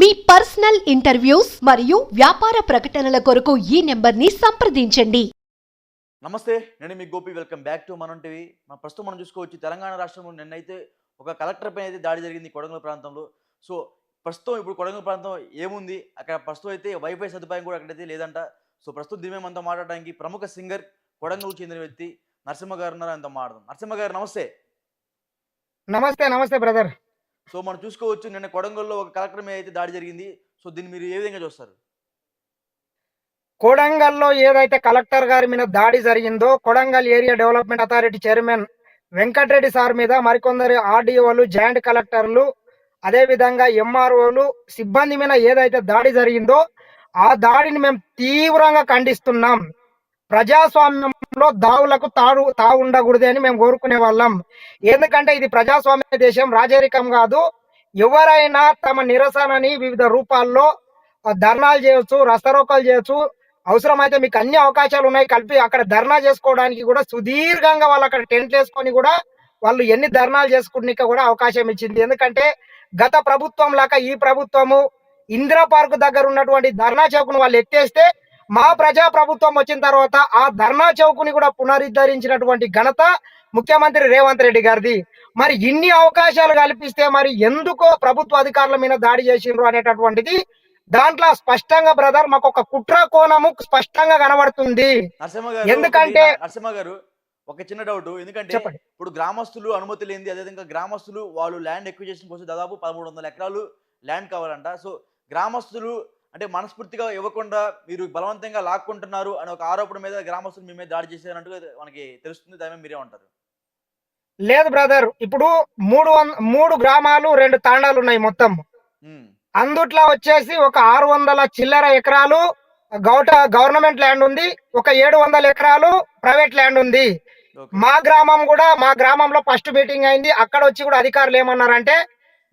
మీ personal interviews మరియు వ్యాపార ప్రకటనల కొరకు ఈ నెంబర్ని సంప్రదించండి. నమస్తే నేను మీ Gopi. Welcome back to Manam TV. మన ప్రస్తుతం మనం చూసుకోవచ్చు తెలంగాణ రాష్ట్రంలో నిన్నైతే ఒక కలెక్టర్ పైన అయితే దాడి జరిగింది కొడంగల్ ప్రాంతంలో. సో ప్రస్తుతం ఇప్పుడు కొడంగల్ ప్రాంతం ఏముంది? అక్కడ ప్రస్తుతం అయితే వైఫై సదుపాయం కూడా అక్కడైతే లేదంట. సో ప్రస్తుతం దీని మనతో మాట్లాడడానికి ప్రముఖ సింగర్ కొడంగల్కు చెందిన వ్యక్తి నరసింహ గారు ఉన్నారు. ఆయనతో మాట్లాడదాం. నరసింహ గారు నమస్తే. నమస్తే నమస్తే బ్రదర్. సో మనం చూసుకోవచ్చు నిన్న కొడంగల్లో ఒక కలెక్టర్ మీద అయితే దాడి జరిగింది. సో దీన్ని మీరు ఏ విధంగా చూస్తారు? కొడంగల్లో ఏదైతే కలెక్టర్ గారి మీద దాడి జరిగిందో Kodangal area development authority chairman Venkatreddy sir మీద మరికొందరు ఆర్డీఓలు జాయింట్ కలెక్టర్లు అదే విధంగా ఎంఆర్ఓలు సిబ్బంది మీద ఏదైతే దాడి జరిగిందో ఆ దాడిని మేము తీవ్రంగా ఖండిస్తున్నాం. ప్రజాస్వామ్యం ప్రజాస్వామ్యంలో దావులకు తాడు తావు ఉండకూడదు అని మేము కోరుకునే వాళ్ళం. ఎందుకంటే ఇది ప్రజాస్వామ్య దేశం రాజరికం కాదు. ఎవరైనా తమ నిరసనని వివిధ రూపాల్లో ధర్నాలు చేయొచ్చు రస్తరోకాలు చేయొచ్చు. అవసరమైతే మీకు అన్ని అవకాశాలు ఉన్నాయి కలిపి అక్కడ ధర్నా చేసుకోవడానికి కూడా సుదీర్ఘంగా వాళ్ళు అక్కడ టెంట్ వేసుకొని కూడా వాళ్ళు ఎన్ని ధర్నాలు చేసుకునే కూడా అవకాశం ఇచ్చింది. ఎందుకంటే గత ప్రభుత్వం లాగా ఈ ప్రభుత్వము ఇందిరా పార్క్ దగ్గర ఉన్నటువంటి ధర్నా చౌక్ను వాళ్ళు ఎత్తేస్తే మా ప్రజా ప్రభుత్వం వచ్చిన తర్వాత ఆ ధర్నా చౌక్ని కూడా పునరుద్ధరించినటువంటి ఘనత ముఖ్యమంత్రి రేవంత్ రెడ్డి గారిది. మరి ఇన్ని అవకాశాలు కల్పిస్తే మరి ఎందుకో ప్రభుత్వ అధికారుల మీద దాడి చేసిండ్రు అనేటటువంటిది దాంట్లో స్పష్టంగా బ్రదర్ మాకు ఒక కుట్ర కోణము స్పష్టంగా కనబడుతుంది. ఎందుకంటే- నరసింహ గారు ఒక చిన్న డౌట్ ఎందుకంటే ఇప్పుడు గ్రామస్తులు అనుమతి లేనిది అదేవిధంగా గ్రామస్తులు వాళ్ళు ల్యాండ్ ఎక్విజేషన్ కోసం దాదాపు పదమూడు వందల ఎకరాలు ల్యాండ్ కావాలంట సో గ్రామస్తులు అంటే మనస్ఫూర్తిగా ఇవ్వకుండా మీరు బలవంతంగా లాక్కుంటున్నారు అనే ఒక ఆరోపణ మీద గ్రామస్తులు మీ మీద దాడి చేశారంటూ మనకి తెలుస్తుంది దాని మీద మీరే ఉంటారు. లేదు బ్రదర్ ఇప్పుడు మూడు మూడు గ్రామాలు రెండు తాండాలు ఉన్నాయి మొత్తం అందుట్లో వచ్చేసి ఒక ఆరు వందల చిల్లర ఎకరాలు గౌట గవర్నమెంట్ ల్యాండ్ ఉంది ఒక ఏడు వందల ఎకరాలు ప్రైవేట్ ల్యాండ్ ఉంది. మా గ్రామం కూడా మా గ్రామంలో ఫస్ట్ మీటింగ్ అయింది అక్కడ వచ్చి కూడా అధికారులు ఏమన్నారంటే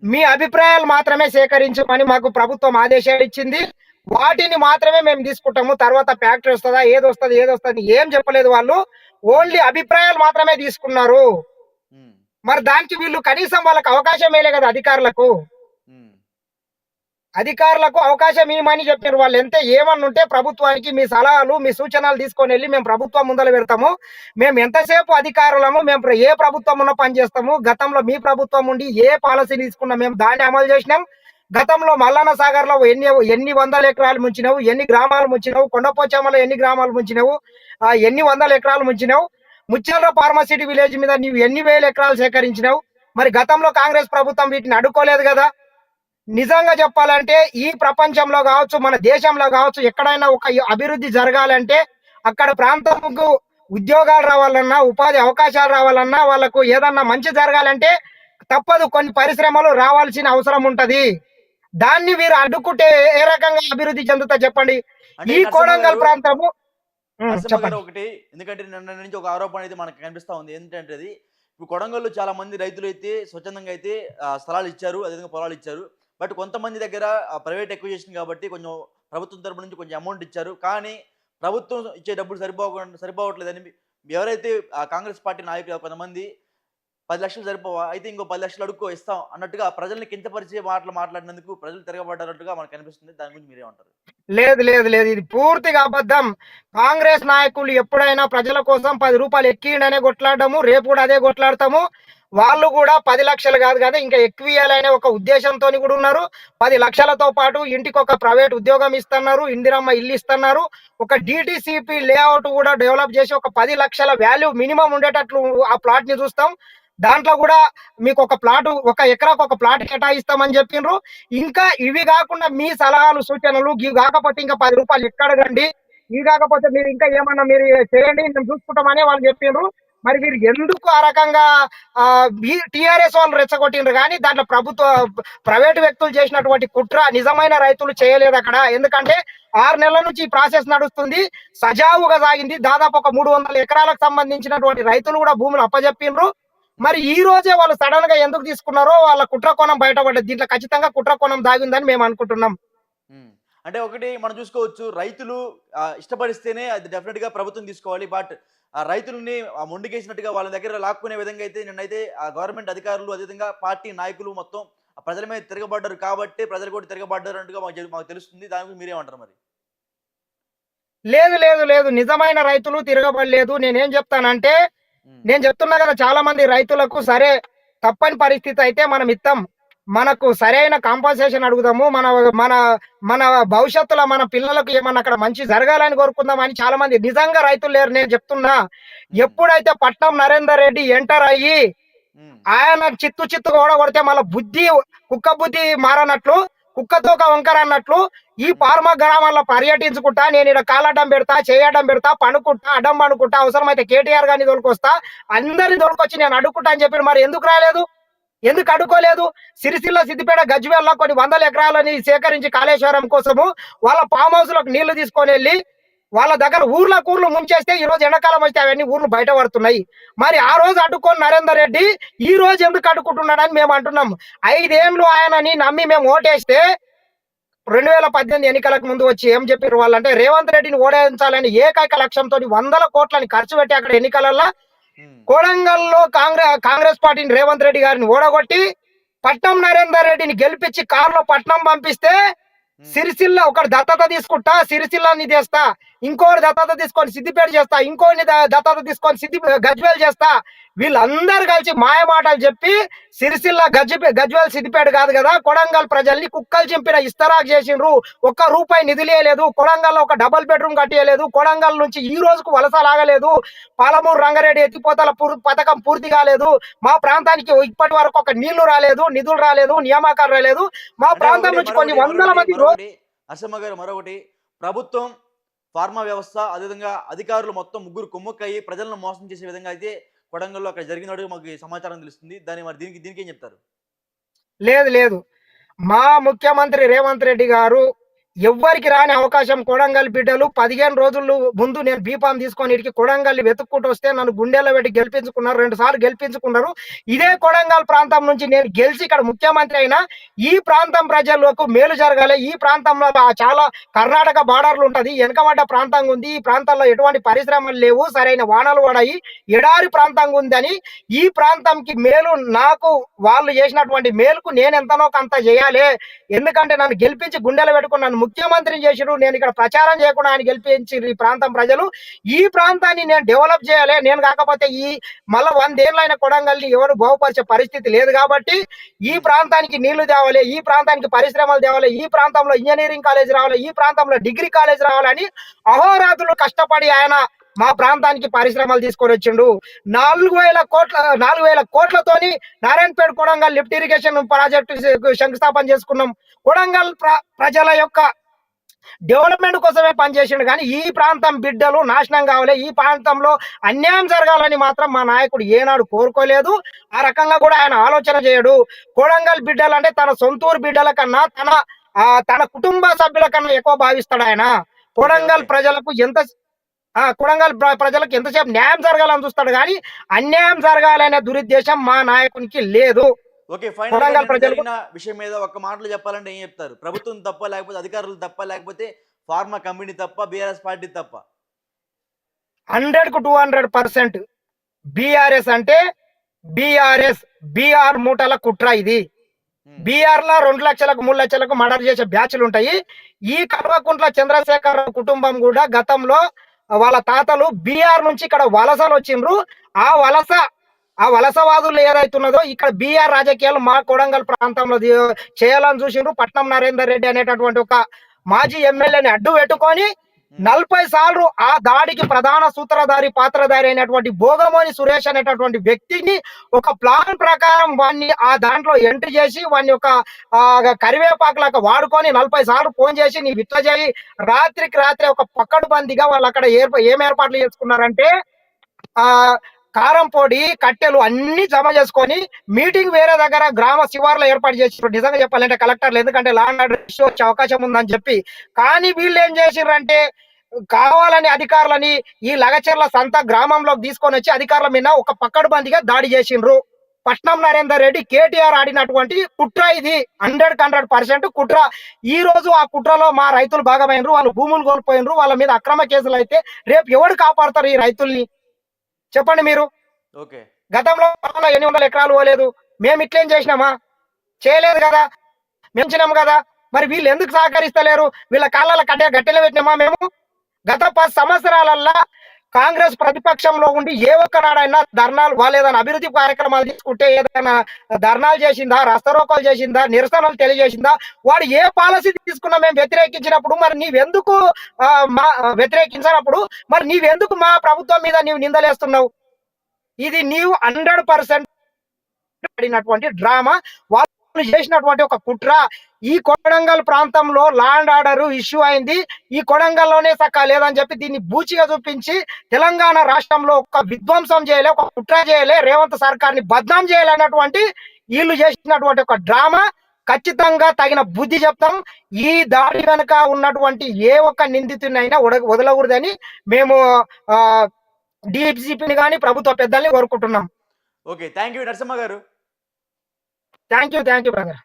మీ అభిప్రాయాలు మాత్రమే సేకరించమని మాకు ప్రభుత్వం ఆదేశాలు ఇచ్చింది. వాటిని మాత్రమే మేము తీసుకుంటాము. తర్వాత ఫ్యాక్టరీ వస్తుందా ఏది వస్తుంది ఏది వస్తుంది ఏం చెప్పలేదు వాళ్ళు. ఓన్లీ అభిప్రాయాలు మాత్రమే తీసుకున్నారు. మరి దానికి వీళ్ళు కనీసం వాళ్ళకి అవకాశం వేయలే కదా అధికారులకు. అధికారులకు అవకాశం ఇవ్వమని చెప్పారు. వాళ్ళు ఎంత ఏమన్నా ఉంటే ప్రభుత్వానికి మీ సలహాలు మీ సూచనలు తీసుకొని వెళ్ళి మేము ప్రభుత్వం ముందర పెడతాము. మేము ఎంతసేపు అధికారులము మేము ఏ ప్రభుత్వం ఉన్న పని చేస్తాము గతంలో మీ ప్రభుత్వం ఉండి ఏ పాలసీ తీసుకున్నా మేము దాన్ని అమలు చేసినాం. గతంలో మల్లన్న సాగర్లో ఎన్ని ఎన్ని వందల ఎకరాలు ముంచినావు ఎన్ని గ్రామాలు ముంచినావు కొండపోచమ్మలో ఎన్ని గ్రామాలు ముంచినావు ఆ, ఎన్ని వందల ఎకరాలు ముంచినావు ముచ్చర్ల ఫార్మసిటీ విలేజ్ మీద నీవు ఎన్ని వేల ఎకరాలు సేకరించినావు. మరి గతంలో కాంగ్రెస్ ప్రభుత్వం వీటిని అడ్డుకోలేదు కదా. నిజంగా చెప్పాలంటే ఈ ప్రపంచంలో కావచ్చు మన దేశంలో కావచ్చు ఎక్కడైనా ఒక అభివృద్ధి జరగాలంటే అక్కడ ప్రాంతంకు ఉద్యోగాలు రావాలన్నా ఉపాధి అవకాశాలు రావాలన్నా వాళ్ళకు ఏదన్నా మంచి జరగాలంటే తప్పదు కొన్ని పరిశ్రమలు రావాల్సిన అవసరం ఉంటది. దాన్ని వీరు అడ్డుకుంటే ఏ రకంగా అభివృద్ధి చెందుతా చెప్పండి? ఈ కోడంగల్ ప్రాంతము చెప్పండి. ఒకటి ఎందుకంటే నిన్న నుంచి ఒక ఆరోపణ అయితే మనకు కనిపిస్తా ఉంది. ఏంటంటే ఇప్పుడు కొడంగల్లో చాలా మంది రైతులు అయితే స్వచ్ఛందంగా అయితే స్థలాలు ఇచ్చారు అదేవిధంగా పొలాలు ఇచ్చారు. బట్ కొంతమంది దగ్గర ప్రైవేట్ ఎక్విజేషన్ కాబట్టి కొంచెం ప్రభుత్వం తరపు నుంచి కొంచెం అమౌంట్ ఇచ్చారు. కానీ ప్రభుత్వం ఇచ్చే డబ్బులు సరిపోకుండా సరిపోవట్లేదని ఎవరైతే కాంగ్రెస్ పార్టీ నాయకులు కొంతమంది పది లక్షలు సరిపోవా అయితే ఇంకో పది లక్షలు అడుక్కో ఇస్తాం అన్నట్టుగా ప్రజల్ని కించపరిచే మాటలు మాట్లాడినందుకు ప్రజలు తిరగబడ్డారట్టుగా మనకు కనిపిస్తుంది దాని గురించి మీరే ఉంటారు లేదు లేదు లేదు. ఇది పూర్తిగా అబద్ధం. కాంగ్రెస్ నాయకులు ఎప్పుడైనా ప్రజల కోసం పది రూపాయలు ఎక్కిండనే కొట్లాడము రేపు కూడా అదే కొట్లాడతాము. వాళ్ళు కూడా పది లక్షలు కాదు కదా ఇంకా ఎక్కువ ఇవ్వాలనే ఒక ఉద్దేశంతో కూడా ఉన్నారు. పది లక్షలతో పాటు ఇంటికి ఒక ప్రైవేట్ ఉద్యోగం ఇస్తున్నారు ఇందిరమ్మ ఇల్లు ఇస్తున్నారు. ఒక డిటిసిపి లేఅవుట్ కూడా డెవలప్ చేసి ఒక పది లక్షల వాల్యూ మినిమం ఉండేటట్లు ఆ ప్లాట్ని చూస్తాం. దాంట్లో కూడా మీకు ఒక ప్లాట్ ఒక ఎకరాకు ఒక ప్లాట్ కేటాయిస్తామని చెప్పిండ్రు ఇంకా ఇవి కాకుండా మీ సలహాలు సూచనలు ఇవి కాకపోతే ఇంకా పది రూపాయలు ఎక్కడగండి ఇవి కాకపోతే మీరు ఇంకా ఏమన్నా మీరు చేయండి మేము చూసుకుంటామని వాళ్ళు చెప్పిండ్రు మరి మీరు ఎందుకు ఆ రకంగా టిఆర్ఎస్ వాళ్ళు రెచ్చగొట్టిండ్రు? కానీ దాంట్లో ప్రభుత్వ ప్రైవేటు వ్యక్తులు చేసినటువంటి కుట్ర నిజమైన రైతులు చేయలేదు అక్కడ. ఎందుకంటే ఆరు నెలల నుంచి ఈ ప్రాసెస్ నడుస్తుంది. సజావుగా సాగింది. దాదాపు ఒక మూడు వందల ఎకరాలకు సంబంధించినటువంటి రైతులు కూడా భూములు అప్పజెప్పిండ్రు మరి ఈ రోజే వాళ్ళు సడన్గా ఎందుకు తీసుకున్నారో వాళ్ళ కుట్ర కోణం బయటపడ్డది. దీంట్లో ఖచ్చితంగా కుట్ర కోణం దాగిందని మేము అనుకుంటున్నాం. అంటే ఒకటి మనం చూసుకోవచ్చు రైతులు ఇష్టపడిస్తేనే అది డెఫినెట్గా ప్రభుత్వం తీసుకోవాలి. బట్ ఆ రైతుల్ని మొండికేసినట్టుగా వాళ్ళ దగ్గర లాక్కునే విధంగా అయితే నిన్నైతే ఆ గవర్నమెంట్ అధికారులు అదేవిధంగా పార్టీ నాయకులు మొత్తం ప్రజల మీద తిరగబడ్డారు కాబట్టి ప్రజలు కూడా తిరగబడ్డారు అంటుగా మాకు తెలు- మాకు తెలుస్తుంది. దాని గురించి మీరేమంటారు మరి? లేదు లేదు లేదు. నిజమైన రైతులు తిరగబడలేదు. నేనేం చెప్తానంటే నేను చెప్తున్నా కదా చాలా మంది రైతులకు సరే తప్పని పరిస్థితి అయితే మనం ఇస్తాం మనకు సరైన కాంపన్సేషన్ అడుగుదాము. మన మన మన భవిష్యత్తులో మన పిల్లలకు ఏమన్నా అక్కడ మంచి జరగాలని కోరుకుందాం అని చాలా మంది నిజంగా రైతులు లేరు. నేను చెప్తున్నా ఎప్పుడైతే పట్నం నరేందర్ రెడ్డి ఎంటర్ అయ్యి ఆయన చిత్తు చిత్తు కూడా కొడితే మళ్ళీ బుద్ధి కుక్క బుద్ధి మారనట్లు కుక్కతోక వంకర అన్నట్లు ఈ ఫార్మా గ్రామాల్లో పర్యటించుకుంటా నేను ఇక్కడ కాలడం పెడతా చేయడం పెడతా పనుకుంటా అడ్డం పనుకుంటా అవసరమైతే కేటీఆర్ గారిని తోలుకొస్తా అందరిని తోలుకొచ్చి నేను అడుక్కుంటా అని చెప్పి మరి ఎందుకు రాలేదు? ఎందుకు అడుక్కోలేదు? సిరిసిల్ల సిద్దిపేట గజ్వేల్లో కొన్ని వందల ఎకరాలని సేకరించి కాళేశ్వరం కోసము వాళ్ళ ఫామ్ హౌస్లో నీళ్ళు తీసుకొని వెళ్ళి వాళ్ళ దగ్గర ఊర్ల ఊర్లు ముంచేస్తే ఈ రోజు ఎండాకాలం వస్తే అవన్నీ ఊర్లు బయట పడుతున్నాయి మరి ఆ రోజు అడ్డుకొని నరేందర్ రెడ్డి ఈ రోజు ఎందుకు అడ్డుకుంటున్నాడని మేము అంటున్నాం ఐదేండ్లు ఆయనని నమ్మి మేము ఓటేస్తే రెండు వేల పద్దెనిమిది ఎన్నికలకు ముందు వచ్చి ఏం చెప్పారు వాళ్ళంటే రేవంత్ రెడ్డిని ఓడించాలని ఏకైక లక్ష్యంతో వందల కోట్లని ఖర్చు పెట్టి అక్కడ ఎన్నికలలో కొడంగల్లో కాంగ్రెస్ కాంగ్రెస్ పార్టీని రేవంత్ రెడ్డి గారిని ఓడగొట్టి పట్నం నరేందర్ రెడ్డిని గెలిపించి కారులో పట్నం పంపిస్తే. సిరిసిల్ల ఒకటి దత్తత తీసుకుంటా సిరిసిల్లని చేస్తా ఇంకోటి దత్తత తీసుకొని సిద్దిపేట చేస్తా ఇంకోటి ద- దత్తత తీసుకొని సిద్ది గజ్వేల్ చేస్తా. వీళ్ళందరూ కలిసి మాయ మాటలు చెప్పి సిరిసిల్ల గజ్జి గజ్వేల్ సిద్దిపేట కాదు కదా కొడంగల్ ప్రజల్ని కుక్కలు చింపిన ఇస్తరాకు చేసిండ్రు. ఒక్క రూపాయి నిధులేయలేదు కొడంగల్లో ఒక డబుల్ బెడ్రూమ్ కట్టియలేదు కొడంగల్ నుంచి ఈ రోజుకు వలస లాగలేదు పాలమూరు రంగారెడ్డి ఎత్తిపోతల పూర్- పథకం పూర్తి కాలేదు మా ప్రాంతానికి ఇప్పటి వరకు ఒక నీళ్ళు రాలేదు నిధులు రాలేదు నియామకాలు రాలేదు. మా ప్రాంతం నుంచి కొన్ని వందల మంది మరొకటి, అసమ్మ గారు మరొకటి ప్రభుత్వం ఫార్మా వ్యవస్థ అదేవిధంగా అధికారులు మొత్తం ముగ్గురు కుమ్మక్కయ్యి ప్రజలను మోసం చేసే విధంగా అయితే కొడంగల్లో అక్కడ జరిగినట్టు మాకు సమాచారం తెలుస్తుంది. దాన్ని మరి దీనికి దీనికి ఏం చెప్తారు? లేదు లేదు. మా ముఖ్యమంత్రి రేవంత్ రెడ్డి గారు ఎవ్వరికి రాని అవకాశం కొడంగల్ బిడ్డలు. పదిహేను రోజులు ముందు నేను బీఫామ్ తీసుకొని ఇడికి కొడంగల్ వెతుక్కుంటూ వస్తే నన్ను గుండెల్లో పెట్టి గెలిపించుకున్నారు. రెండు సార్లు గెలిపించుకున్నారు. ఇదే కొడంగల్ ప్రాంతం నుంచి నేను గెలిచి ఇక్కడ ముఖ్యమంత్రి అయినా ఈ ప్రాంతం ప్రజలకు మేలు జరగాలి. ఈ ప్రాంతంలో చాలా కర్ణాటక బార్డర్లు ఉంటది. వెనకబడ్డ ప్రాంతంగా ఉంది. ఈ ప్రాంతంలో ఎటువంటి పరిశ్రమలు లేవు. సరైన వానలు పడాయి. ఎడారి ప్రాంతంగా ఉందని ఈ ప్రాంతంకి మేలు నాకు వాళ్ళు చేసినటువంటి మేలుకు నేను ఎంతనో కొంత చేయాలి. ఎందుకంటే నన్ను గెలిపించి గుండెలు పెట్టుకున్నాను ముఖ్యమంత్రిని చేసిరు నేను ఇక్కడ ప్రచారం చేయకుండా ఆయన గెలిపించారు ఈ ప్రాంతం ప్రజలు. ఈ ప్రాంతాన్ని నేను డెవలప్ చేయాలి. నేను కాకపోతే ఈ మళ్ళా వందేళ్ళైన కొడంగల్ని ఎవరు బాగుపరిచే పరిస్థితి లేదు కాబట్టి ఈ ప్రాంతానికి నీళ్ళు తేవాలి ఈ ప్రాంతానికి పరిశ్రమలు తేవాలి ఈ ప్రాంతంలో ఇంజనీరింగ్ కాలేజ్ రావాలి ఈ ప్రాంతంలో డిగ్రీ కాలేజ్ రావాలని అహోరాత్రులు కష్టపడి ఆయన మా ప్రాంతానికి పరిశ్రమలు తీసుకొని వచ్చిండు. నాలుగు వేల కోట్ల నాలుగు వేల కోట్లతోని Narayanpet Kodangal lift irrigation project శంకుస్థాపన చేసుకున్నాం. కొడంగల్ ప్ర- ప్రజల యొక్క డెవలప్మెంట్ కోసమే పనిచేసిండు. కానీ ఈ ప్రాంతం బిడ్డలు నాశనం కావాలి. ఈ ప్రాంతంలో అన్యాయం జరగాలని మాత్రం మా నాయకుడు ఏనాడు కోరుకోలేదు. ఆ రకంగా కూడా ఆయన ఆలోచన చేయడు. కొడంగల్ బిడ్డలు అంటే తన సొంతూరు బిడ్డల కన్నా తన ఆ, తన కుటుంబ సభ్యుల కన్నా ఎక్కువ భావిస్తాడు ఆయన. కొడంగల్ ప్రజలకు ఎంత ఆ కొడంగల్ ప్ర- ప్రజలకు ఎంతసేపు న్యాయం జరగాలని చూస్తాడు కానీ అన్యాయం జరగాలనే దురుద్దేశం మా నాయకునికి లేదు. ఓకే ఫైనల్ కొడంగల్ ప్రజలు- విషయం మీద ఒక మాటలు చెప్పాలంటే ఏం చెప్తారు? ప్రభుత్వం తప్ప లేకపోతే అధికారులు తప్ప లేకపోతే ఫార్మా కంపెనీ తప్ప బీఆర్ఎస్ పార్టీ తప్ప? హండ్రెడ్కు టూ హండ్రెడ్ పర్సెంట్ బీఆర్ఎస్ అంటే బీఆర్ఎస్ బీఆర్ మూటల కుట్ర ఇది. బీఆర్లో రెండు లక్షలకు మూడు లక్షలకు మర్డర్ చేసే బ్యాచ్లు ఉంటాయి. ఈ కల్వకుంట్ల చంద్రశేఖర్ కుటుంబం కూడా గతంలో వాళ్ళ తాతలు బీఆర్ నుంచి ఇక్కడ వలసలు వచ్చిండ్రు. ఆ వలస ఆ వలసవాదులు ఏదైతున్నదో ఇక్కడ బీఆర్ రాజకీయాలు మా కొడంగల్ ప్రాంతంలో చేయాలని చూసిండ్రు. పట్నం నరేందర్ రెడ్డి అనేటటువంటి ఒక మాజీ ఎమ్మెల్యేని అడ్డు పెట్టుకొని నలభై సార్లు ఆ దాడికి ప్రధాన సూత్రధారి పాత్రధారి అయినటువంటి భోగమోని సురేష్ అనేటటువంటి వ్యక్తిని ఒక ప్లాన్ ప్రకారం వాడిని ఆ దాంట్లో ఎంట్రీ చేసి వాడిని ఒక ఆ, వాడుకొని నలభై సార్లు ఫోన్ చేసి నీ విట్ల చేయి. రాత్రికి రాత్రి ఒక పక్కడు బందిగా వాళ్ళు అక్కడ ఏర్ప ఏం ఏర్పాట్లు చేసుకున్నారంటే ఆ కారం పొడి కట్టెలు అన్ని జమ చేసుకొని మీటింగ్ వేరే దగ్గర గ్రామ శివార్లో ఏర్పాటు చేసినారు నిజంగా చెప్పాలంటే కలెక్టర్లు ఎందుకంటే లాండ్ ఆర్డర్ ఇష్యూ వచ్చే అవకాశం ఉందని చెప్పి. కానీ వీళ్ళు ఏం చేసిర్రంటే కావాలని అధికారులని ఈ లగచెర్ల సంత గ్రామంలోకి తీసుకొని వచ్చి అధికారుల మీద ఒక పక్కడుబందిగా దాడి చేసిండ్రు పట్నం నరేందర్ రెడ్డి కేటీఆర్ ఆడినటువంటి కుట్ర ఇది. హండ్రెడ్ హండ్రెడ్ పర్సెంట్ కుట్ర. ఈ రోజు ఆ కుట్రలో మా రైతులు భాగమైనరు వాళ్ళు భూములు కోల్పోయినరు వాళ్ళ మీద అక్రమ కేసులు అయితే రేపు ఎవరు కాపాడతారు ఈ రైతుల్ని? చెప్పండి మీరు. ఓకే. గతంలో ఎన్ని వందల ఎకరాలు పోలేదు. మేము ఇట్లేం చేసినామా? చేయలేదు కదా. mentionం కదా. మరి వీళ్ళు ఎందుకు సహకరిస్తలేరు? వీళ్ళ కాళ్ళ కట్టే గట్టెలు పెట్టినామా మేము? గత పది సంవత్సరాలల్లా కాంగ్రెస్ ప్రతిపక్షంలో ఉండి ఏ ఒక్కనాడైనా ధర్నాలు వాళ్ళు ఏదైనా అభివృద్ధి కార్యక్రమాలు తీసుకుంటే ఏదైనా ధర్నాలు చేసిందా రస్తరోకాలు చేసిందా నిరసనలు తెలియజేసిందా వాడు ఏ పాలసీ తీసుకున్నా మేము వ్యతిరేకించినప్పుడు మరి నీవెందుకు మా వ్యతిరేకించినప్పుడు మరి నీవెందుకు మా ప్రభుత్వం మీద నీవు నిందలేస్తున్నావు? ఇది నీవు హండ్రెడ్ పర్సెంట్ ఆడినటువంటి డ్రామా. చేసినటువంటి ఒక కుట్ర. ఈ కొడంగల్ ప్రాంతంలో లాండ్ ఆర్డర్ ఇష్యూ అయింది. ఈ కొడంగల్లోనే సక్క లేదని చెప్పి దీన్ని బూచిగా చూపించి తెలంగాణ రాష్ట్రంలో ఒక విధ్వంసం చేయలే ఒక కుట్ర చేయలే రేవంత్ సర్కార్ని బద్నాం చేయలేనటువంటి వీళ్ళు చేసినటువంటి ఒక డ్రామా. ఖచ్చితంగా తగిన బుద్ధి చెప్తాం. ఈ దాడి వెనుక ఉన్నటువంటి ఏ ఒక్క నిందితునైనా ఉడ వదలకూడదని మేము డిఎఫ్సిపిని కానీ ప్రభుత్వ పెద్దల్ని కోరుకుంటున్నాం. Okay thank you Narasimha garu. Thank you thank you brother